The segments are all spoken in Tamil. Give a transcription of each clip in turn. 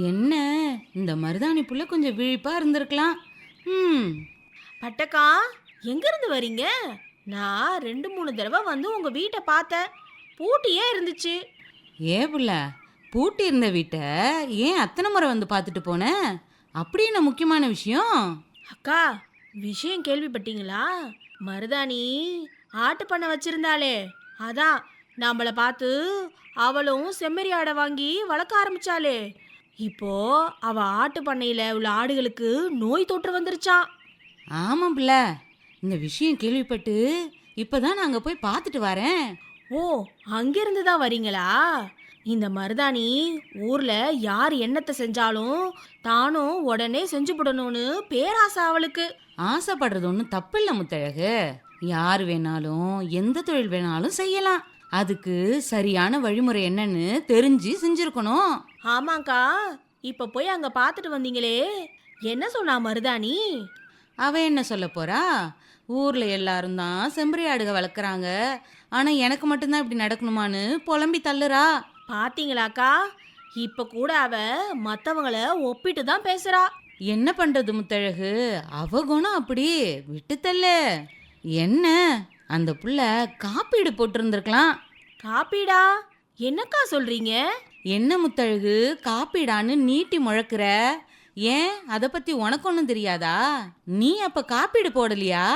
என்ன? இந்த மருதாணி புள்ள கொஞ்சம் விழிப்பா இருந்திருக்கலாம். ம். பட்டக்கா எங்க இருந்து வரீங்க? நான் ரெண்டு மூணு தடவை வந்து உங்க வீட்டை பார்த்தேன். பூட்டியே இருந்துச்சு. ஏ புள்ள பூட்டி இருந்த வீட்டை ஏன் அத்தனை முறை வந்து பார்த்துட்டு போன? அப்படி என்ன முக்கியமான விஷயம்? அக்கா விஷயம் கேள்விப்பட்டீங்களா? மருதாணி ஆட்டு பண்ண வச்சிருந்தாளே. அதான் நம்மள பார்த்து அவளும் செம்மறி ஆடை வாங்கி வளர்க்க ஆரம்பிச்சாளே. இப்போ அவ ஆட்டு பண்ணையில உள்ள ஆடுகளுக்கு நோய் தொற்று வந்துருச்சாம் ஆமாம் புள்ள. இந்த விஷயம் கேள்விப்பட்டு இப்பதான் நான் அங்க போய் பார்த்துட்டு வரேன். ஓ அங்கிருந்து தான் வரீங்களா? இந்த மருதாணி ஊர்ல யார் என்னத்தை செஞ்சாலும் தானும் உடனே செஞ்சு போடணும்னு பேராசை அவளுக்கு. ஆசைப்படுறது ஒன்றும் தப்பில்ல முத்தழகு. யார் வேணாலும் எந்த தொழில் வேணாலும் செய்யலாம். அதுக்கு சரியான வழிமுறை என்னன்னு தெரிஞ்சு செஞ்சிருக்கணும். ஆமாக்கா இப்ப போய் அங்க பார்த்துட்டு வந்தீங்களே. என்ன சொன்னா மருதாணி? அவ என்ன சொல்ல போறா? ஊர்ல எல்லாரும் தான் செம்பரி ஆடுக வளர்க்குறாங்க. ஆனா எனக்கு மட்டும்தான் இப்படி நடக்கணுமான்னு புலம்பி தள்ளுறா. பாத்தீங்களாக்கா? இப்ப கூட அவ மத்தவங்கள ஒப்பிட்டு தான் பேசுறா. என்ன பண்றது முத்தழகு? அவ குணம் அப்படி விட்டு தள்ளு என்ன? அந்த புள்ள காப்பீடு போட்டிருந்திருக்கலாம். காப்பீடா? என்னக்கா சொல்றீங்க? என்ன முத்தழகு காப்பீடான்னு நீட்டி முழக்கிற? ஏன்? அதை பத்தி உனக்கு ஒன்றும் தெரியாதா? நீ அப்ப காப்பீடு போடலையா?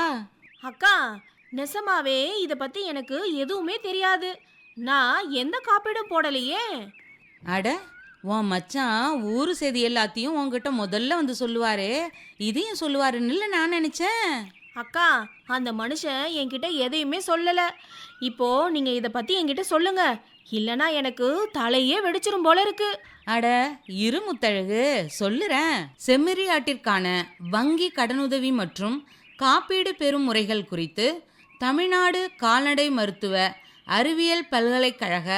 அக்கா நெசமாவே இத பத்தி எனக்கு எதுவுமே தெரியாது. நான் எந்த காப்பீடும் போடலையே. அட உன் மச்சான் ஊரு செய்தி எல்லாத்தையும் உன்கிட்ட முதல்ல வந்து சொல்லுவாரே. இதையும் சொல்லுவாருன்னு நான் நினைச்சேன். அக்கா அந்த மனுஷன் என்கிட்ட எதையுமே சொல்லலை. இப்போ நீங்கள் இதை பற்றி என்கிட்ட சொல்லுங்க. இல்லைனா எனக்கு தலையே வெடிச்சிரும் போல இருக்கு. அட இரு முத்தழகு சொல்லுறேன். செம்மறியாட்டிற்கான வங்கி கடனுதவி மற்றும் காப்பீடு பெறும் முறைகள் குறித்து தமிழ்நாடு கால்நடை மருத்துவ அறிவியல் பல்கலைக்கழக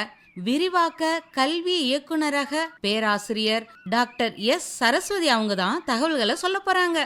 விரிவாக்க கல்வி இயக்குனரக பேராசிரியர் டாக்டர் எஸ். சரஸ்வதி அவங்க தான் தகவல்களை சொல்ல போறாங்க.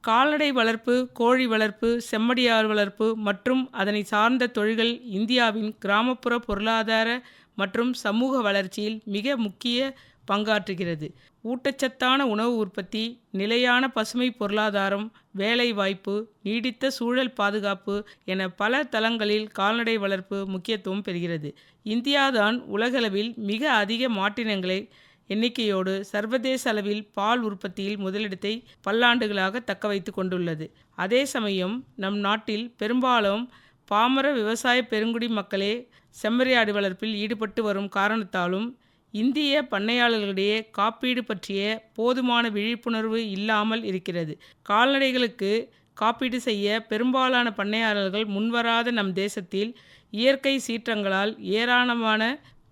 கால்நடை வளர்ப்பு கோழி வளர்ப்பு செம்மடியார் வளர்ப்பு மற்றும் அதனை சார்ந்த தொழில்கள் இந்தியாவின் கிராமப்புற பொருளாதார மற்றும் சமூக வளர்ச்சியில் மிக முக்கிய பங்காற்றுகிறது. ஊட்டச்சத்தான உணவு உற்பத்தி நிலையான பசுமை பொருளாதாரம் வேலைவாய்ப்பு நீடித்த சூழல் பாதுகாப்பு என பல தளங்களில் கால்நடை வளர்ப்பு முக்கியத்துவம் பெறுகிறது. இந்தியாதான் உலகளவில் மிக அதிக மாட்டினங்களை எண்ணிக்கையோடு சர்வதேச அளவில் பால் உற்பத்தியில் முதலிடத்தை பல்லாண்டுகளாக தக்க வைத்து கொண்டுள்ளது. அதே சமயம் நம் நாட்டில் பெரும்பாலும் பாமர விவசாய பெருங்குடி மக்களே செம்மறியாடு வளர்ப்பில் ஈடுபட்டு வரும் காரணத்தாலும் இந்திய பண்ணையாளர்களிடையே காப்பீடு பற்றிய போதுமான விழிப்புணர்வு இல்லாமல் இருக்கிறது. கால்நடைகளுக்கு காப்பீடு செய்ய பெரும்பாலான பண்ணையாளர்கள் முன்வராத நம் தேசத்தில் இயற்கை சீற்றங்களால் ஏராளமான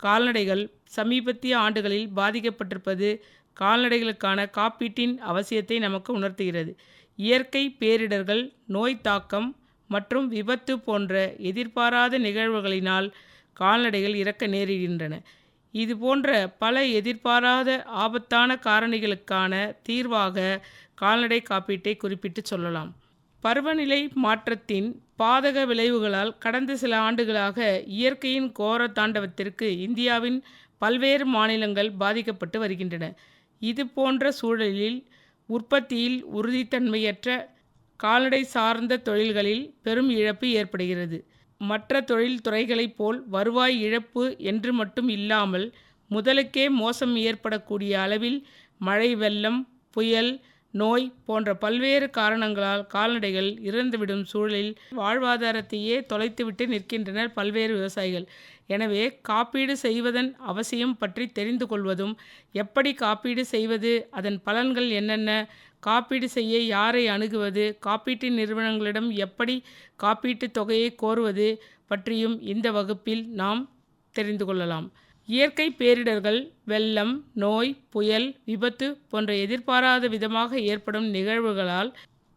கால்நடைகள் சமீபத்திய ஆண்டுகளில் பாதிக்கப்பட்டிருப்பது கால்நடைகளுக்கான காப்பீட்டின் அவசியத்தை நமக்கு உணர்த்துகிறது. இயற்கை பேரிடர்கள் நோய் தாக்கம் மற்றும் விபத்து போன்ற எதிர்பாராத நிகழ்வுகளினால் கால்நடைகள் இறக்க நேரிடுகின்றன. இது போன்ற பல எதிர்பாராத ஆபத்தான காரணிகளுக்கான தீர்வாக கால்நடை காப்பீட்டை குறிப்பிட்டு சொல்லலாம். பருவநிலை மாற்றத்தின் பாதக விளைவுகளால் கடந்த சில ஆண்டுகளாக இயற்கையின் கோர தாண்டவத்திற்கு இந்தியாவின் பல்வேறு மாநிலங்கள் பாதிக்கப்பட்டு வருகின்றன. இது போன்ற சூழலில் உற்பத்தியில் உறுதித்தன்மையற்ற கால்நடை சார்ந்த தொழில்களில் பெரும் இழப்பு ஏற்படுகிறது. மற்ற தொழில் துறைகளைப் போல் வருவாய் இழப்பு என்று மட்டும் இல்லாமல் முதலுக்கே மோசம் ஏற்படக்கூடிய அளவில் மழை வெள்ளம் புயல் நோய் போன்ற பல்வேறு காரணங்களால் கால்நடைகள் இறந்துவிடும் சூழலில் வாழ்வாதாரத்தையே தொலைத்துவிட்டு நிற்கின்றனர் பல்வேறு விவசாயிகள். எனவே காப்பீடு செய்வதன் அவசியம் பற்றி தெரிந்து கொள்வதும் எப்படி காப்பீடு செய்வது அதன் பலன்கள் என்னென்ன காப்பீடு செய்ய யாரை அணுகுவது காப்பீட்டு நிறுவனங்களிடம் எப்படி காப்பீட்டுத் தொகையை கோருவது பற்றியும் இந்த வகுப்பில் நாம் தெரிந்து கொள்ளலாம். இயற்கை பேரிடர்கள் வெள்ளம் நோய் புயல் விபத்து போன்ற எதிர்பாராத விதமாக ஏற்படும் நிகழ்வுகளால்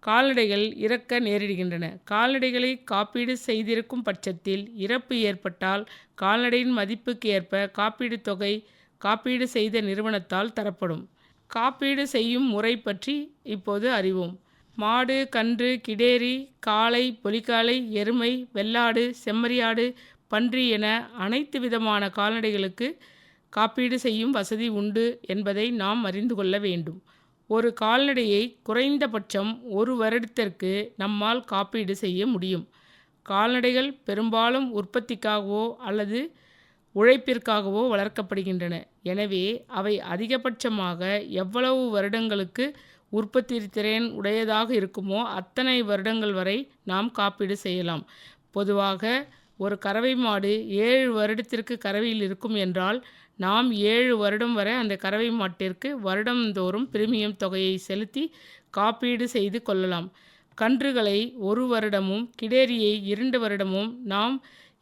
கால்நடைகள் இறக்க நேரிடுகின்றன. கால்நடைகளை காப்பீடு செய்திருக்கும் பட்சத்தில் இறப்பு ஏற்பட்டால் கால்நடையின் மதிப்புக்கு ஏற்ப காப்பீடு தொகை காப்பீடு செய்த நிறுவனத்தால் தரப்படும். காப்பீடு செய்யும் முறை பற்றி இப்போது அறிவோம். மாடு கன்று கிடேரி காளை பொலிக்காளை எருமை வெள்ளாடு செம்மறியாடு பன்றி என அனைத்து விதமான கால்நடைகளுக்கு காப்பீடு செய்யும் வசதி உண்டு என்பதை நாம் அறிந்து கொள்ள வேண்டும். ஒரு கால்நடையை குறைந்தபட்சம் ஒரு வருடத்திற்கு நம்மால் காப்பீடு செய்ய முடியும். கால்நடைகள் பெரும்பாலும் உற்பத்திக்காகவோ அல்லது உழைப்பிற்காகவோ வளர்க்கப்படுகின்றன. எனவே அவை அதிகபட்சமாக எவ்வளவு வருடங்களுக்கு உற்பத்தி திறன் உடையதாக இருக்குமோ அத்தனை வருடங்கள் வரை நாம் காப்பீடு செய்யலாம். பொதுவாக ஒரு கறவை மாடு ஏழு வருடத்திற்கு கறவையில் இருக்கும் என்றால் நாம் ஏழு வருடம் வரை அந்த கறவை மாட்டிற்கு வருடந்தோறும் பிரீமியம் தொகையை செலுத்தி காப்பீடு செய்து கொள்ளலாம். கன்றுகளை ஒரு வருடமும் கிடேரியை இரண்டு வருடமும் நாம்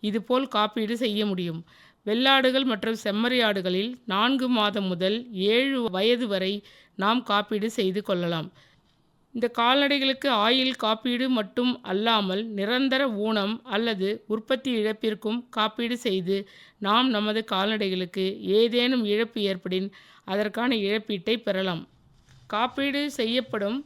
இதுபோல் காப்பீடு செய்ய முடியும். வெள்ளாடுகள் மற்றும் செம்மறியாடுகளில் நான்கு மாதம் முதல் ஏழு வயது வரை நாம் காப்பீடு செய்து கொள்ளலாம். இந்த கால்நடைகளுக்கு ஆயில் காப்பீடு மட்டும் அல்லாமல் நிரந்தர ஊனம் அல்லது உற்பத்தி இழப்பிற்கும் காப்பீடு செய்து நாம் நமது கால்நடைகளுக்கு ஏதேனும் இழப்பு ஏற்படின் அதற்கான இழப்பீட்டை பெறலாம். காப்பீடு செய்யப்படும்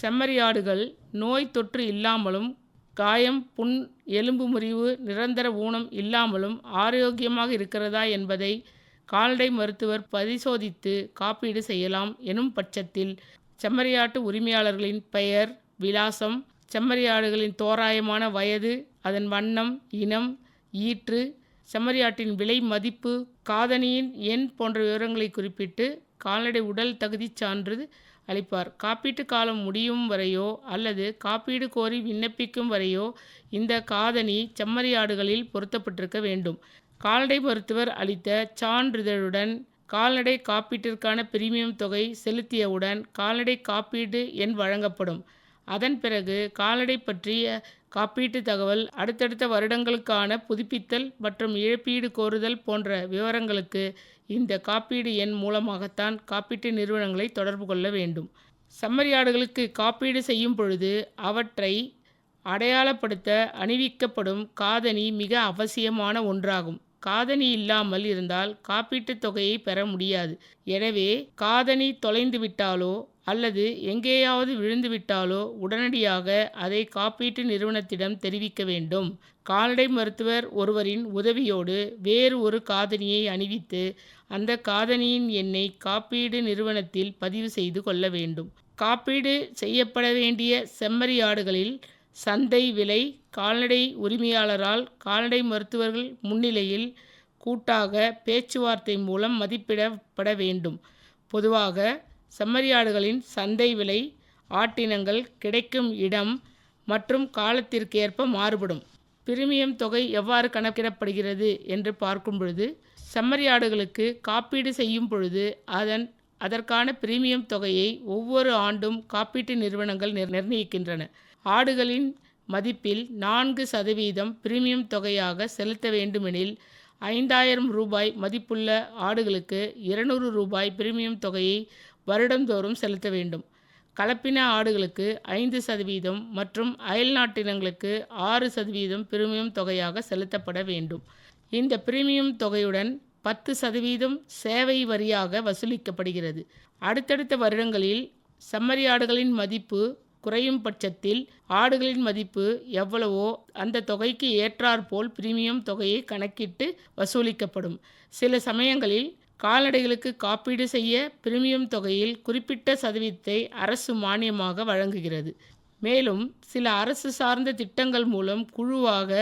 செம்மறியாடுகள் நோய் தொற்று இல்லாமலும் காயம் புண் எலும்பு முறிவு நிரந்தர ஊனம் இல்லாமலும் ஆரோக்கியமாக இருக்கிறதா என்பதை கால்நடை மருத்துவர் பரிசோதித்து காப்பீடு செய்யலாம் எனும் பட்சத்தில் செம்மறியாட்டு உரிமையாளர்களின் பெயர் விலாசம் செம்மறியாடுகளின் தோராயமான வயது அதன் வண்ணம் இனம் ஈற்று செம்மறியாட்டின் விலை மதிப்பு காதணியின் எண் போன்ற விவரங்களை குறிப்பிட்டு கால்நடை உடல் தகுதிச் சான்று அளிப்பார். காப்பீட்டு காலம் முடியும் வரையோ அல்லது காப்பீடு கோரி விண்ணப்பிக்கும் வரையோ இந்த காதணி செம்மறியாடுகளில் பொருத்தப்பட்டிருக்க வேண்டும். கால்நடை மருத்துவர் அளித்த சான்றிதழுடன் கால்நடை காப்பீட்டிற்கான பிரீமியம் தொகை செலுத்தியவுடன் கால்நடை காப்பீடு எண் வழங்கப்படும். அதன் பிறகு கால்நடை பற்றிய காப்பீட்டு தகவல் அடுத்தடுத்த வருடங்களுக்கான புதுப்பித்தல் மற்றும் இழப்பீடு கோருதல் போன்ற விவரங்களுக்கு இந்த காப்பீடு எண் மூலமாகத்தான் காப்பீட்டு நிறுவனங்களை தொடர்பு கொள்ள வேண்டும். செம்மறியாடுகளுக்கு காப்பீடு செய்யும் பொழுது அவற்றை அடையாளப்படுத்த அணிவிக்கப்படும் காதணி மிக அவசியமான ஒன்றாகும். காதணி இல்லாமல் இருந்தால் காப்பீட்டுத் தொகையை பெற முடியாது. எனவே காதணி தொலைந்து விட்டாலோ அல்லது எங்கேயாவது விழுந்துவிட்டாலோ உடனடியாக அதை காப்பீட்டு நிறுவனத்திடம் தெரிவிக்க வேண்டும். கால்நடை மருத்துவர் ஒருவரின் உதவியோடு வேறு ஒரு காதணியை அணிவித்து அந்த காதணியின் எண்ணை காப்பீடு நிறுவனத்தில் பதிவு செய்து கொள்ள வேண்டும். காப்பீடு செய்யப்பட வேண்டிய செம்மறியாடுகளில் சந்தை விலை கால்நடை உரிமையாளரால் கால்நடை மருத்துவர்கள் முன்னிலையில் கூட்டாக பேச்சுவார்த்தை மூலம் மதிப்பிடப்பட வேண்டும். பொதுவாக செம்மறியாடுகளின் சந்தை விலை ஆட்டினங்கள் கிடைக்கும் இடம் மற்றும் காலத்திற்கேற்ப மாறுபடும். பிரிமியம் தொகை எவ்வாறு கணக்கிடப்படுகிறது என்று பார்க்கும் பொழுது செம்மறியாடுகளுக்கு காப்பீடு செய்யும் பொழுது அதன் அதற்கான பிரீமியம் தொகையை ஒவ்வொரு ஆண்டும் காப்பீட்டு நிறுவனங்கள் நிர் நிர்ணயிக்கின்றன. ஆடுகளின் மதிப்பில் நான்கு சதவீதம் பிரீமியம் தொகையாக செலுத்த வேண்டுமெனில் ஐந்தாயிரம் ரூபாய் மதிப்புள்ள ஆடுகளுக்கு இருநூறு ரூபாய் பிரீமியம் தொகையை வருடந்தோறும் செலுத்த வேண்டும். கலப்பின ஆடுகளுக்கு ஐந்து சதவீதம் மற்றும் அயல்நாட்டினங்களுக்கு ஆறு சதவீதம் பிரீமியம் தொகையாக செலுத்தப்பட வேண்டும். இந்த பிரீமியம் தொகையுடன் பத்து சதவீதம் சேவை வரியாக வசூலிக்கப்படுகிறது. அடுத்தடுத்த வருடங்களில் செம்மறியாடுகளின் மதிப்பு குறையும் பட்சத்தில் ஆடுகளின் மதிப்பு எவ்வளவோ அந்த தொகைக்கு ஏற்றாற்போல் பிரீமியம் தொகையை கணக்கிட்டு வசூலிக்கப்படும். சில சமயங்களில் கால்நடைகளுக்கு காப்பீடு செய்ய பிரீமியம் தொகையில் குறிப்பிட்ட சதவீதத்தை அரசு மானியமாக வழங்குகிறது. மேலும் சில அரசு சார்ந்த திட்டங்கள் மூலம் குழுவாக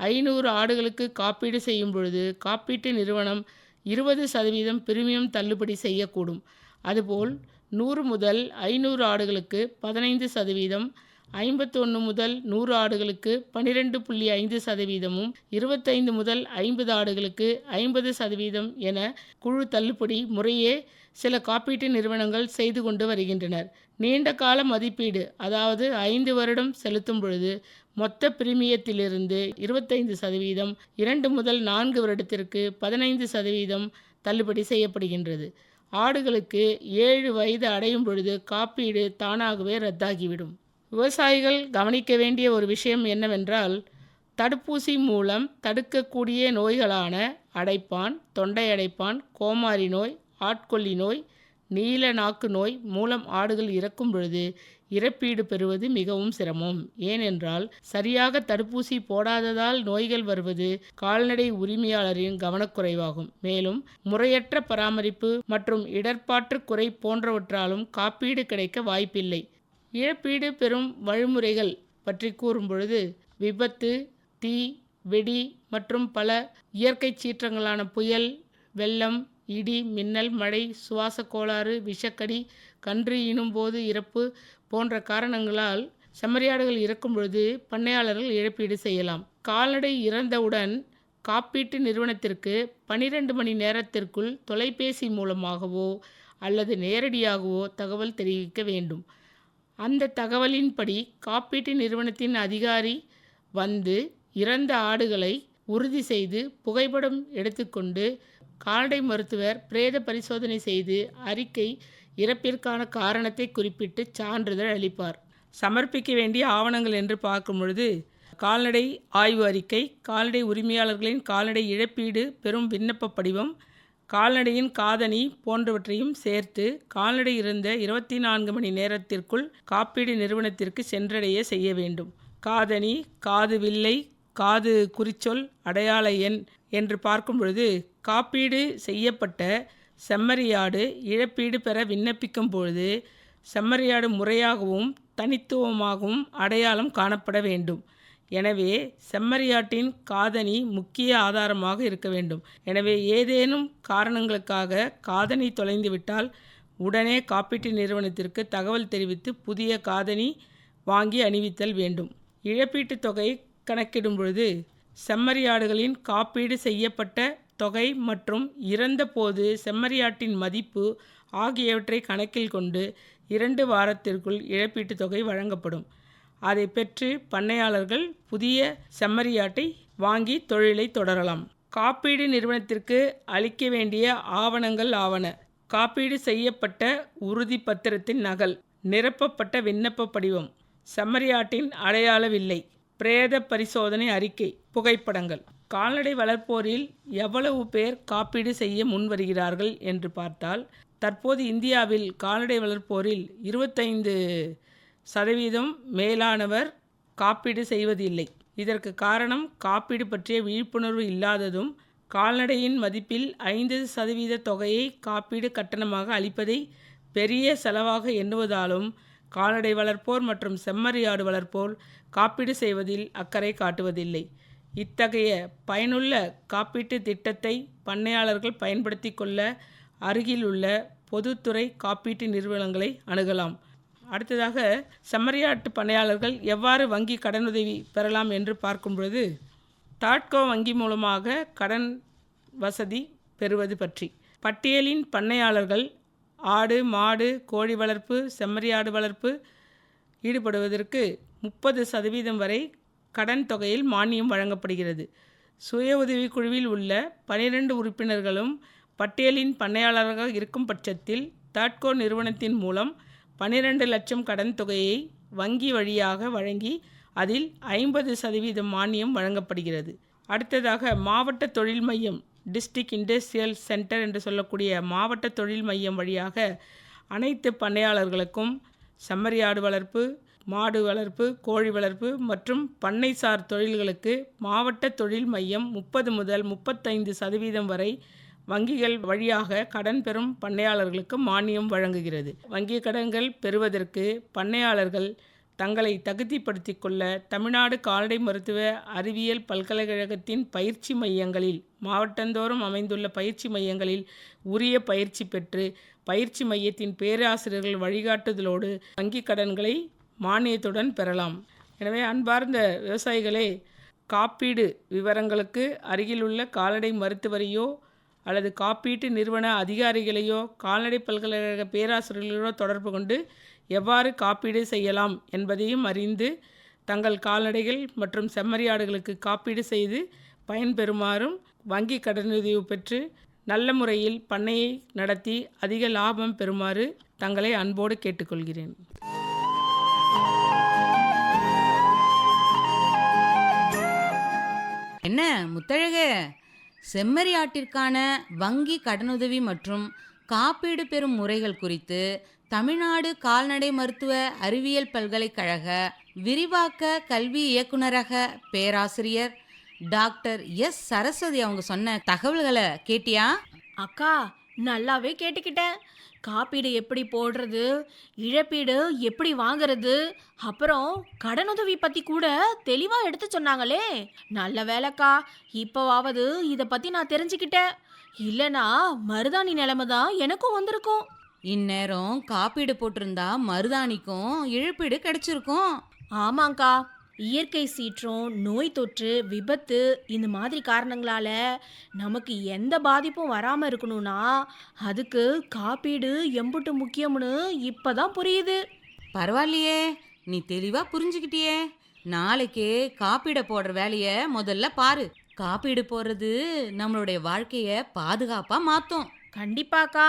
ஐநூறு ஆடுகளுக்கு காப்பீடு செய்யும் பொழுது காப்பீட்டு நிறுவனம் இருபது சதவீதம் பிரீமியம் தள்ளுபடி செய்யக்கூடும். அதுபோல் நூறு முதல் ஐநூறு ஆடுகளுக்கு பதினைந்து சதவீதம் ஐம்பத்தொன்று முதல் நூறு ஆடுகளுக்கு பன்னிரெண்டு புள்ளி ஐந்து சதவீதமும் இருபத்தைந்து முதல் ஐம்பது ஆடுகளுக்கு ஐம்பது சதவீதம் என குழு தள்ளுபடி முறையே சில காப்பீட்டு நிறுவனங்கள் செய்து கொண்டு வருகின்றனர். நீண்ட கால மதிப்பீடு அதாவது ஐந்து வருடம் செலுத்தும் பொழுது மொத்த பிரீமியத்திலிருந்து இருபத்தைந்து சதவீதம் இரண்டு முதல் நான்கு வருடத்திற்கு பதினைந்து சதவீதம் தள்ளுபடி செய்யப்படுகின்றது. ஆடுகளுக்கு ஏழு வயது அடையும் பொழுது காப்பீடு தானாகவே ரத்தாகிவிடும். விவசாயிகள் கவனிக்க வேண்டிய ஒரு விஷயம் என்னவென்றால் தடுப்பூசி மூலம் தடுக்கக்கூடிய நோய்களான அடைப்பான் தொண்டை அடைப்பான் கோமாரி நோய் ஆட்கொல்லி நோய் நீல நாக்கு நோய் மூலம் ஆடுகள் இறக்கும் பொழுது இறப்பீடு பெறுவது மிகவும் சிரமம். ஏனென்றால் சரியாக தடுப்பூசி போடாததால் நோய்கள் வருவது கால்நடை உரிமையாளரின் கவனக்குறைவாகும். மேலும் முறையற்ற பராமரிப்பு மற்றும் இடர்பாற்று குறை போன்றவற்றாலும் காப்பீடு கிடைக்க வாய்ப்பில்லை. இழப்பீடு பெறும் வழிமுறைகள் பற்றி கூறும்பொழுது விபத்து தீ வெடி மற்றும் பல இயற்கை சீற்றங்களான புயல் வெள்ளம் இடி மின்னல் மழை சுவாச கோளாறு விஷக்கடி கன்று ஈனும்போது இறப்பு போன்ற காரணங்களால் செம்மறியாடுகள் இறக்கும் பொழுது பண்ணையாளர்கள் இழப்பீடு செய்யலாம். கால்நடை இறந்தவுடன் காப்பீட்டு நிறுவனத்திற்கு பனிரெண்டு மணி நேரத்திற்குள் தொலைபேசி மூலமாகவோ அல்லது நேரடியாகவோ தகவல் தெரிவிக்க வேண்டும். அந்த தகவலின்படி காப்பீட்டு நிறுவனத்தின் அதிகாரி வந்து இறந்த ஆடுகளை உறுதி செய்து புகைப்படம் எடுத்துக்கொண்டு கால்நடை மருத்துவர் பிரேத பரிசோதனை செய்து அறிக்கை இறப்பிற்கான காரணத்தை குறிப்பிட்டு சான்றிதழ் அளிப்பார். சமர்ப்பிக்க வேண்டிய ஆவணங்கள் என்று பார்க்கும் பொழுது கால்நடை ஆய்வு அறிக்கை கால்நடை உரிமையாளர்களின் கால்நடை இழப்பீடு பெறும் விண்ணப்ப படிவம் கால்நடையின் காதணி போன்றவற்றையும் சேர்த்து கால்நடை இருந்த இருபத்தி நான்கு மணி நேரத்திற்குள் காப்பீடு நிறுவனத்திற்கு சென்றடைய செய்ய வேண்டும். காதணி காது வில்லை காது குறிச்சொல் அடையாள எண் என்று பார்க்கும் பொழுது காப்பீடு செய்யப்பட்ட செம்மறியாடு இழப்பீடு பெற விண்ணப்பிக்கும் பொழுது செம்மறியாடு முறையாகவும் தனித்துவமாகவும் அடையாளம் காணப்பட வேண்டும். எனவே செம்மறியாட்டின் காதணி முக்கிய ஆதாரமாக இருக்க வேண்டும். எனவே ஏதேனும் காரணங்களுக்காக காதணி தொலைந்துவிட்டால் உடனே காப்பீட்டு நிறுவனத்திற்கு தகவல் தெரிவித்து புதிய காதணி வாங்கி அணிவித்தல் வேண்டும். இழப்பீட்டுத் தொகை கணக்கிடும் பொழுது செம்மறியாடுகளின் காப்பீடு செய்யப்பட்ட தொகை மற்றும் இறந்தபோது செம்மறியாட்டின் மதிப்பு ஆகியவற்றை கணக்கில் கொண்டு இரண்டு வாரத்திற்குள் இழப்பீட்டுத் தொகை வழங்கப்படும். அதை பெற்று பண்ணையாளர்கள் புதிய செம்மறியாட்டை வாங்கி தொழிலை தொடரலாம். காப்பீடு நிறுவனத்திற்கு அளிக்க வேண்டிய ஆவணங்கள் ஆவன. காப்பீடு செய்யப்பட்ட உறுதி பத்திரத்தின் நகல் நிரப்பப்பட்ட விண்ணப்ப படிவம் செம்மறியாட்டின் அடையாளவில்லை பிரேத பரிசோதனை அறிக்கை புகைப்படங்கள். கால்நடை வளர்ப்போரில் எவ்வளவு பேர் காப்பீடு செய்ய முன்வருகிறார்கள் என்று பார்த்தால் தற்போது இந்தியாவில் கால்நடை வளர்ப்போரில் இருபத்தைந்து சதவீதம் மேலானவர் காப்பீடு செய்வதில்லை. இதற்கு காரணம் காப்பீடு பற்றிய விழிப்புணர்வு இல்லாததும் கால்நடையின் மதிப்பில் ஐந்து சதவீத தொகையை காப்பீடு கட்டணமாக அளிப்பதை பெரிய செலவாக எண்ணுவதாலும் கால்நடை வளர்ப்போர் மற்றும் செம்மறியாடு வளர்ப்போர் காப்பீடு செய்வதில் அக்கறை காட்டுவதில்லை. இத்தகைய பயனுள்ள காப்பீட்டு திட்டத்தை பண்ணையாளர்கள் பயன்படுத்தி கொள்ள அருகிலுள்ள பொதுத்துறை காப்பீட்டு நிறுவனங்களை அணுகலாம். அடுத்ததாக செம்மறியாட்டு பண்ணையாளர்கள் எவ்வாறு வங்கி கடனுதவி பெறலாம் என்று பார்க்கும்பொழுது தாட்கோ வங்கி மூலமாக கடன் வசதி பெறுவது பற்றி. பட்டியலின் பண்ணையாளர்கள் ஆடு மாடு கோழி வளர்ப்பு செம்மறியாடு வளர்ப்பு ஈடுபடுவதற்கு முப்பது சதவீதம் வரை கடன் தொகையில் மானியம் வழங்கப்படுகிறது. சுய உதவிக் குழுவில் உள்ள பனிரெண்டு உறுப்பினர்களும் பட்டியலின் பண்ணையாளராக இருக்கும் பட்சத்தில் தாட்கோ நிறுவனத்தின் மூலம் பனிரெண்டு லட்சம் கடன் தொகையை வங்கி வழியாக வழங்கி அதில் ஐம்பது சதவீதம் மானியம் வழங்கப்படுகிறது. அடுத்ததாக மாவட்ட தொழில் மையம் டிஸ்ட்ரிக்ட் இண்டஸ்ட்ரியல் சென்டர் என்று சொல்லக்கூடிய மாவட்ட தொழில் மையம் வழியாக அனைத்து பண்ணையாளர்களுக்கும் செம்மறியாடு வளர்ப்பு மாடு வளர்ப்பு கோழி வளர்ப்பு மற்றும் பண்ணைசார் தொழில்களுக்கு மாவட்ட தொழில் மையம் முப்பது முதல் முப்பத்தைந்து சதவீதம் வரை வங்கிகள் வழியாக கடன் பெறும் பண்ணையாளர்களுக்கு மானியம் வழங்குகிறது. வங்கி கடன்கள் பெறுவதற்கு பண்ணையாளர்கள் தங்களை தகுதிப்படுத்தி கொள்ள தமிழ்நாடு கால்நடை மருத்துவ அறிவியல் பல்கலைக்கழகத்தின் பயிற்சி மையங்களில் மாவட்டந்தோறும் அமைந்துள்ள பயிற்சி மையங்களில் உரிய பயிற்சி பெற்று பயிற்சி மையத்தின் பேராசிரியர்கள் வழிகாட்டுதலோடு வங்கிக் கடன்களை மானியத்துடன் பெறலாம். எனவே அன்பார்ந்த விவசாயிகளே காப்பீடு விவரங்களுக்கு அருகிலுள்ள கால்நடை மருத்துவரையோ அல்லது காப்பீட்டு நிறுவன அதிகாரிகளையோ கால்நடை பல்கலைக்கழக பேராசிரியர்களோ தொடர்பு கொண்டு எவ்வாறு காப்பீடு செய்யலாம் என்பதையும் அறிந்து தங்கள் கால்நடைகள் மற்றும் செம்மறியாடுகளுக்கு காப்பீடு செய்து பயன்பெறுமாறும் வங்கி கடனுதவி பெற்று நல்ல முறையில் பண்ணையை நடத்தி அதிக லாபம் பெறுமாறு தங்களை அன்போடு கேட்டுக்கொள்கிறேன். என்ன முத்தழகு? செம்மறி ஆட்டிற்கான வங்கி கடனுதவி மற்றும் காப்பீடு பெறும் முறைகள் குறித்து தமிழ்நாடு கால்நடை மருத்துவ அறிவியல் பல்கலைக்கழக விரிவாக்க கல்வி இயக்குனரக பேராசிரியர் டாக்டர் எஸ். சரஸ்வதி அவங்க சொன்ன தகவல்களை கேட்டியா? அக்கா நல்லாவே கேட்டுக்கிட்டேன். காப்பீடு எப்படி போடுறது? இழப்பீடு எப்படி வாங்குறது? அப்புறம் கடனுதவி பத்தி கூட தெளிவா எடுத்து சொன்னாங்களே. நல்ல வேலைக்கா. இப்போவாவது இதை பத்தி நான் தெரிஞ்சுக்கிட்டேன். இல்லனா மருதாணி நிலைமை தான் எனக்கும் வந்திருக்கும். இந்நேரம் காப்பீடு போட்டிருந்தா மருதாணிக்கும் இழப்பீடு கிடைச்சிருக்கும். ஆமாங்க்கா இயற்கை சீற்றம் நோய் தொற்று விபத்து இந்த மாதிரி காரணங்களால நமக்கு எந்த பாதிப்பும் வராமல் இருக்கணும்னா அதுக்கு காப்பீடு எம்புட்டு முக்கியம்னு இப்பதான் புரியுது. பரவாயில்லையே நீ தெளிவா புரிஞ்சுக்கிட்டியே. நாளைக்கே காப்பீடை போடுற வேலைய முதல்ல பாரு. காப்பீடு போடுறது நம்மளுடைய வாழ்க்கைய பாதுகாப்பா மாத்தும். கண்டிப்பாக்கா.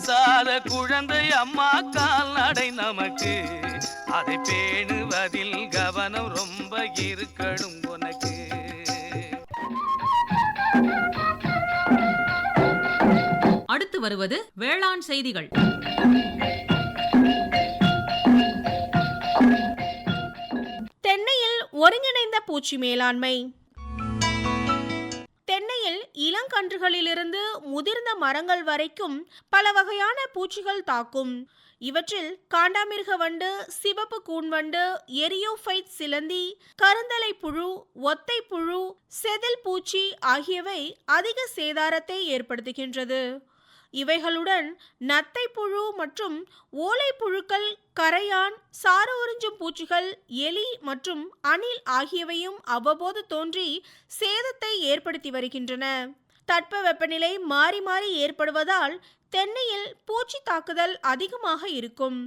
பேசாத குழந்தை அம்மா கால்நடை நமக்கு. அதை பேணுவதில் கவனம் ரொம்ப இருக்கணும் உனக்கு. அடுத்து வருவது வேளாண் செய்திகள். தென்னையில் ஒருங்கிணைந்த பூச்சி மேலாண்மை. தென்னையில் இளங்கன்றுகளிலிருந்து முதிர்ந்த மரங்கள் வரைக்கும் பல வகையான பூச்சிகள் தாக்கும். இவற்றில் காண்டாமிருக வண்டு சிவப்பு கூன்வண்டு எரியோஃபைட் சிலந்தி கருந்தலை புழு ஒத்தை புழு செதில் பூச்சி ஆகியவை அதிக சேதாரத்தை ஏற்படுத்துகின்றது. இவைகளுடன் நத்தை புழு மற்றும் ஓலை புழுக்கள் கரையான் சார உறிஞ்சும் பூச்சிகள் எலி மற்றும் அணில் ஆகியவையும் அவ்வப்போது தோன்றி சேதத்தை ஏற்படுத்தி வருகின்றன. தட்ப வெப்பநிலை மாறி மாறி ஏற்படுவதால் தென்னையில் பூச்சி தாக்குதல் அதிகமாக இருக்கும்.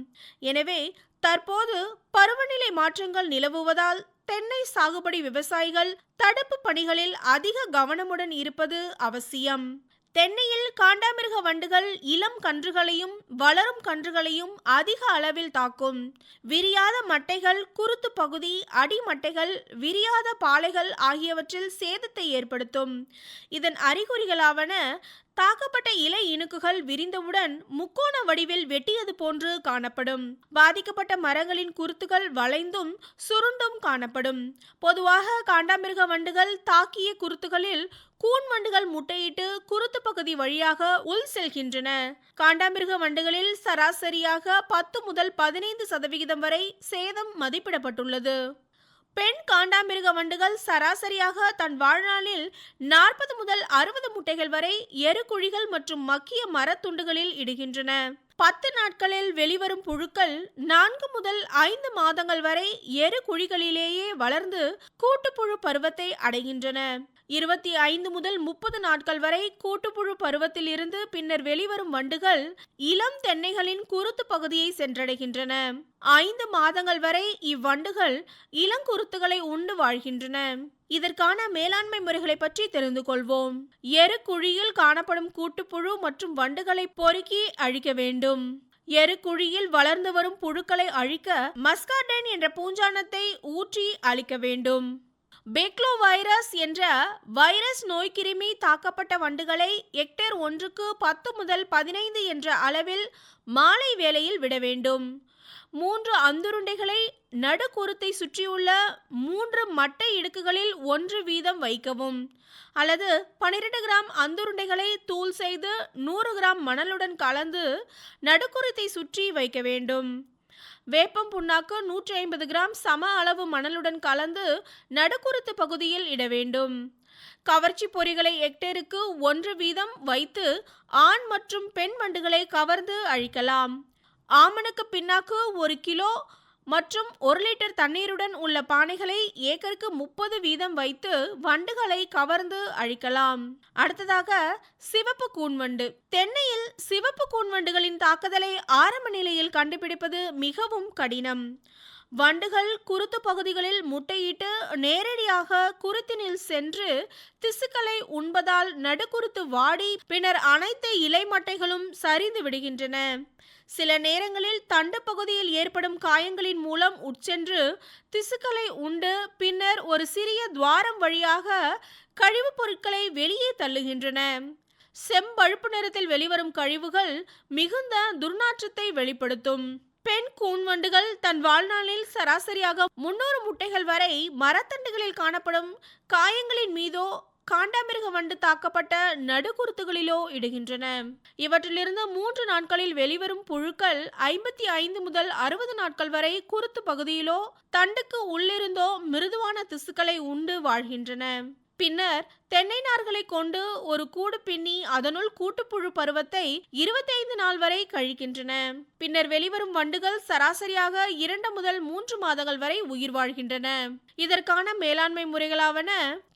எனவே தற்போது பருவநிலை மாற்றங்கள் நிலவுவதால் தென்னை சாகுபடி விவசாயிகள் தடுப்பு பணிகளில் அதிக கவனமுடன் இருப்பது அவசியம். தென்னையில் காண்டாமிருக வண்டுகள் இளம் கன்றுகளையும் வளரும் கன்றுகளையும் அதிக அளவில் தாக்கும். விரியாத மட்டைகள் குருத்து பகுதி அடிமட்டைகள் விரியாத பாலைகள் ஆகியவற்றில் சேதத்தை ஏற்படுத்தும். இதன் அறிகுறிகளாவன தாக்கப்பட்ட இலை இணுக்குகள் விரிந்தவுடன் முக்கோண வடிவில் வெட்டியது போன்று காணப்படும். பாதிக்கப்பட்ட மரங்களின் குருத்துகள் வளைந்தும் சுருண்டும் காணப்படும். பொதுவாக காண்டாமிருக வண்டுகள் தாக்கிய குருத்துகளில் கூன் வண்டுகள் முட்டையிட்டு குருத்து பகுதி வழியாக உள் செல்கின்றன. காண்டாமிருக வண்டுகளில் சராசரியாக பத்து முதல் பதினைந்து சதவிகிதம் வரை சேதம் மதிப்பிடப்பட்டுள்ளது. பெண் காண்டாமிருக வண்டுகள் சராசரியாக தன் வாழ்நாளில் நாற்பது முதல் அறுபது முட்டைகள் வரை எருக்குழிகள் மற்றும் மக்கிய மரத்துண்டுகளில் இடுகின்றன. பத்து நாட்களில் வெளிவரும் புழுக்கள் நான்கு முதல் ஐந்து மாதங்கள் வரை எரு குழிகளிலேயே வளர்ந்து கூட்டுப்புழு பருவத்தை அடைகின்றன. இருபத்தி ஐந்து முதல் முப்பது நாட்கள் வரை கூட்டுப்புழு பருவத்திலிருந்து பின்னர் வெளிவரும் வண்டுகள் இளம் தென்னைகளின் குருத்து பகுதியை சென்றடைகின்றன. ஐந்து மாதங்கள் வரை இவ்வண்டுகள் இளங்குருத்துகளை உண்டு வாழ்கின்றன. இதற்கான மேலாண்மை முறைகளை பற்றி தெரிந்து கொள்வோம். எரு குழியில் காணப்படும் கூட்டுப்புழு மற்றும் வண்டுகளை பொறுக்கி அழிக்க வேண்டும். எரு குழியில் வளர்ந்து வரும் புழுக்களை அழிக்க மஸ்கார்டன் என்ற பூஞ்சானத்தை ஊற்றி அழிக்க வேண்டும். பெக்லோ வைரஸ் என்ற வைரஸ் நோய்க்கிருமி தாக்கப்பட்ட வண்டுகளை ஹெக்டேர் ஒன்றுக்கு பத்து முதல் பதினைந்து என்ற அளவில் மாலை வேளையில் விட வேண்டும். மூன்று அந்துருண்டைகளை நடுக்குருத்தை சுற்றியுள்ள மூன்று மட்டை இடுக்குகளில் ஒன்று வீதம் வைக்கவும். அல்லது பனிரெண்டு கிராம் அந்துருண்டைகளை தூள் செய்து நூறு கிராம் மணலுடன் கலந்து நடுக்குருத்தை சுற்றி வைக்க வேண்டும். வேப்பம் புண்ணாக்கு நூற்றி ஐம்பது கிராம் சம அளவு மணலுடன் கலந்து நடுக்குருத்து பகுதியில் இட வேண்டும். கவர்ச்சி பொறிகளை ஹெக்டேருக்கு ஒன்று வீதம் வைத்து ஆண் மற்றும் பெண் வண்டுகளை கவர்ந்து அழிக்கலாம். ஆமணக்கு பின்னாக்கு ஒரு கிலோ மற்றும் ஒரு லிட்டர் தண்ணீருடன் உள்ள பானைகளை ஏக்கருக்கு முப்பது வீதம் வைத்து வண்டுகளை கவர்ந்து அழிக்கலாம். அடுத்ததாக சிவப்பு கூன்வண்டு தென்னையில் சிவப்பு கூன்வண்டுகளின் தாக்குதலை ஆரம்ப நிலையில் கண்டுபிடிப்பது மிகவும் கடினம். வண்டுகள் குருத்து பகுதிகளில் முட்டையிட்டு நேரடியாக குருத்தினில் சென்று திசுக்களை உண்பதால் நடுக்குருத்து வாடி பின்னர் அனைத்து இலை மட்டைகளும் சரிந்து விடுகின்றன. சில நேரங்களில் தண்டு பகுதியில் ஏற்படும் காயங்களின் மூலம் உட்சென்று திசுக்களை உண்டு பின்னர் ஒரு சிறிய துவாரம் வழியாக கழிவுப் பொருட்களை வெளியே தள்ளுகின்றன. செம்பழுப்பு நிறத்தில் வெளிவரும் கழிவுகள் மிகுந்த துர்நாற்றத்தை வெளிப்படுத்தும். பெண் கூன்வண்டுகள் தன் வாழ்நாளில் சராசரியாக முன்னூறு முட்டைகள் வரை மரத்தண்டுகளில் காணப்படும் காயங்களின் மீதோ காண்டாமிருக வண்டு தாக்கப்பட்ட நடுக்குருத்துகளிலோ இடுகின்றன. இவற்றிலிருந்து மூன்று நாட்களில் வெளிவரும் புழுக்கள் ஐம்பத்தி ஐந்து முதல் அறுபது நாட்கள் வரை குருத்து பகுதியிலோ தண்டுக்கு உள்ளிருந்தோ மிருதுவான திசுக்களை உண்டு வாழ்கின்றன. பின்னர் தென்னை நார்களை கொண்டு ஒரு கூடு பின்னி அதனுள் கூட்டுப்புழு பருவத்தை இருபத்தைந்து நாள் வரை கழிக்கின்றன. பின்னர் வெளிவரும் வண்டுகள் சராசரியாக இரண்டு முதல் மூன்று மாதங்கள் வரை உயிர் வாழ்கின்றன. இதற்கான மேலாண்மை முறைகளாவன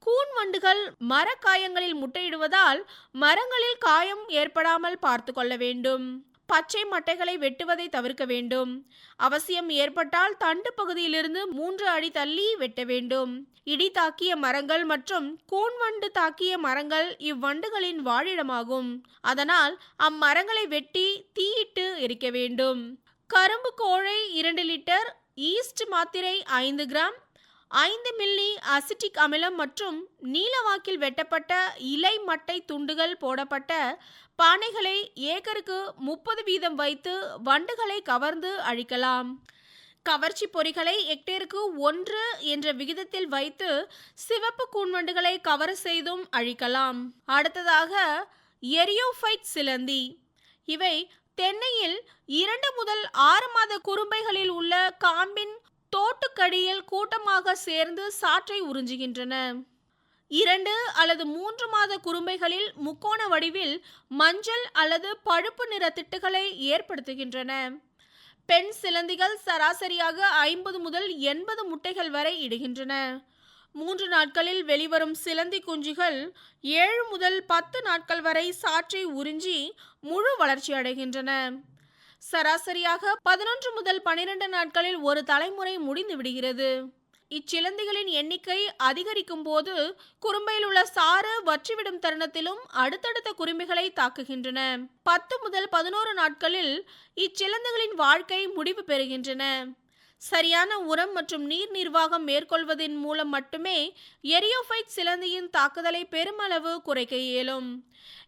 கூன் வண்டுகள் மர காயங்களில் முட்டையிடுவதால் மரங்களில் காயம் ஏற்படாமல் பார்த்து கொள்ள வேண்டும். பச்சை மட்டைகளை வெட்டுவதை தவிர்க்க வேண்டும். அவசியம் ஏற்பட்டால் தண்டு பகுதியிலிருந்து மூன்று அடி தள்ளி வெட்ட வேண்டும். இடி தாக்கிய மரங்கள் மற்றும் கூன்வண்டு தாக்கிய மரங்கள் இவ்வண்டுகளின் வாழிடமாகும். அதனால் அம்மரங்களை வெட்டி தீயிட்டு எரிக்க வேண்டும். கரும்பு கோழை இரண்டு லிட்டர் ஈஸ்ட் மாத்திரை ஐந்து கிராம் ஐந்து மில்லி அசிட்டிக் அமிலம் மற்றும் நீலவாக்கில் வெட்டப்பட்ட இலை மட்டை துண்டுகள் போடப்பட்ட பானைகளை ஏக்கருக்கு முப்பது வீதம் வைத்து வண்டுகளை கவர்ந்து அழிக்கலாம். கவர்ச்சி பொறிகளை எக்டேருக்கு ஒன்று என்ற விகிதத்தில் வைத்து சிவப்பு கூன்வண்டுகளை கவர் செய்தும் அழிக்கலாம். அடுத்ததாக எரியோஃபைட் சிலந்தி. இவை தென்னையில் இரண்டு முதல் ஆறு மாத குறும்பைகளில் உள்ள காம்பின் தோட்டுக்கடியில் கூட்டமாக சேர்ந்து சாற்றை உறிஞ்சுகின்றன. இரண்டு அல்லது மூன்று மாத குறும்பைகளில் முக்கோண வடிவில் மஞ்சள் அல்லது பழுப்பு நிற திட்டுகளை ஏற்படுத்துகின்றன. பெண் சிலந்திகள் சராசரியாக ஐம்பது முதல் எண்பது முட்டைகள் வரை இடுகின்றன. மூன்று நாட்களில் வெளிவரும் சிலந்தி குஞ்சுகள் ஏழு முதல் பத்து நாட்கள் வரை சாற்றை உறிஞ்சி முழு வளர்ச்சி அடைகின்றன. சராசரியாக பதினொன்று முதல் பனிரெண்டு நாட்களில் ஒரு தலைமுறை முடிந்து விடுகிறது. இச்சிலந்திகளின் எண்ணிக்கை அதிகரிக்கும் போது குறும்பையில் உள்ள சாறு வற்றிவிடும் தருணத்திலும் அடுத்தடுத்த குறும்பிகளை தாக்குகின்றன. பத்து முதல் பதினோரு நாட்களில் இச்சிலந்துகளின் வாழ்க்கை முடிவு பெறுகின்றன. சரியான உரம் மற்றும் நீர் நிர்வாகம் மேற்கொள்வதன் மூலம் மட்டுமே எரியோஃபைட் சிலந்தியின் தாக்குதலை பெருமளவு குறைக்க இயலும்.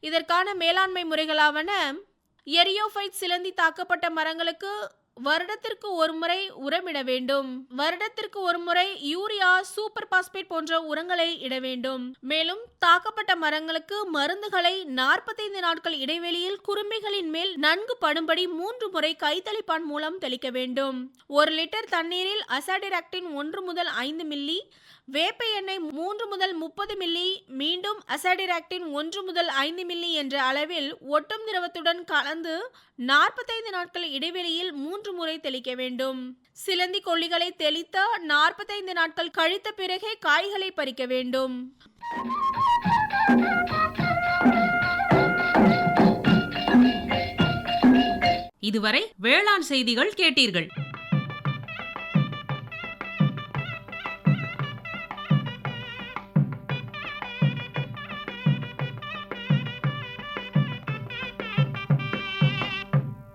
இதற்கான மேலாண்மை முறைகளாவன எரியோஃபைட் சிலந்தி தாக்கப்பட்ட மரங்களுக்கு வருடத்திற்கு ஒரு முறை உரமிட வேண்டும். வருடத்திற்கு ஒரு முறை யூரியா சூப்பர் பாஸ்பேட் போன்ற உரங்களை இட வேண்டும். மேலும் தாக்கப்பட்ட மரங்களுக்கு மருந்துகளை நாற்பத்தைந்து நாட்கள் இடைவெளியில் குருமிகளின் மேல் நன்கு படும்படி மூன்று முறை கைத்தளிப்பான் மூலம் தெளிக்க வேண்டும். ஒரு லிட்டர் தண்ணீரில் அசாடிராக்டின் ஒன்று முதல் ஐந்து மில்லி வேப்ப எண்ணெய் மூன்று முதல் முப்பது மில்லி மீண்டும் அசாடிராக்டின் ஒன்று முதல் ஐந்து மில்லி என்ற அளவில் ஒட்டும் திரவத்துடன் கலந்து நாற்பத்தைந்து நாட்கள் இடைவெளியில் மூன்று முறை தெளிக்க வேண்டும். சிலந்தி கொல்லிகளை தெளித்த நாற்பத்தைந்து நாட்கள் கழித்த பிறகே காய்களை பறிக்க வேண்டும். இதுவரை வேளாண் செய்திகள் கேட்டீர்கள்.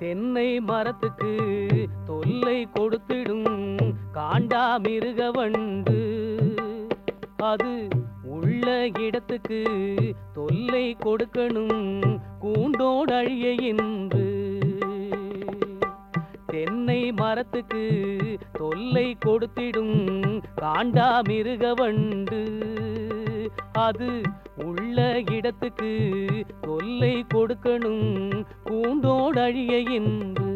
தென்னை மரத்துக்கு தொல்லை கொடுத்திடும் காண்டாமிருக வண்டு அது உள்ள இடத்துக்கு தொல்லை கொடுக்கணும் கூண்டோடு அழிய என்று தென்னை மரத்துக்கு தொல்லை கொடுத்திடும் காண்டாமிருக வண்டு அது உள்ள இடத்துக்கு தொல்லை கொடுக்கணும். கூண்டோடு அழிய என்று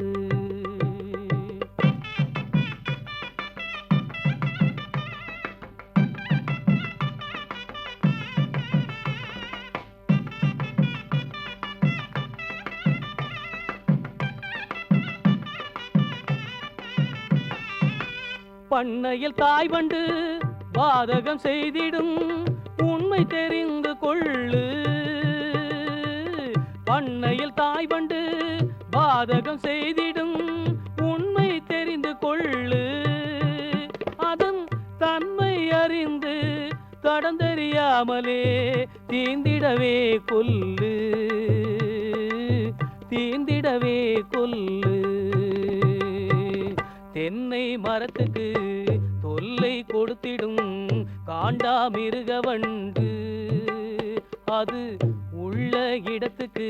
பண்ணையில் தாய் வண்டு பாதகம் செய்திடும். உண்மை தெரிந்து கொள்ளு. பண்ணையில் தாய் வண்டு பாதகம் செய்திடும். உண்மை தெரிந்து கொள்ளு. அதன் தன்மை அறிந்து தடந்தெறியாமலே தீந்திடவே கொல்லு தீந்திடவே கொல்லு தென்னை மரத்துக்கு தொல்லை கொடுத்திடும். காண்டாமிருக வண்டு அது உள்ள இடத்துக்கு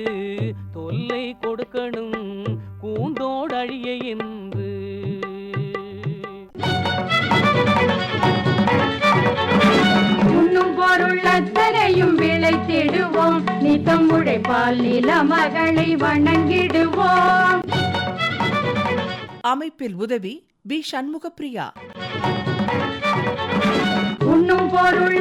தொல்லை கொடுக்கணும். கூண்டோடு அழிய என்று உண்ணும் பொருள் அத்தனையும் விளைத்திடுவோம் நித்தம் உழைப்பால் நில மகளை வணங்கிடுவோம். அமைப்பில் உதவி பி சண்முகப்பிரியா.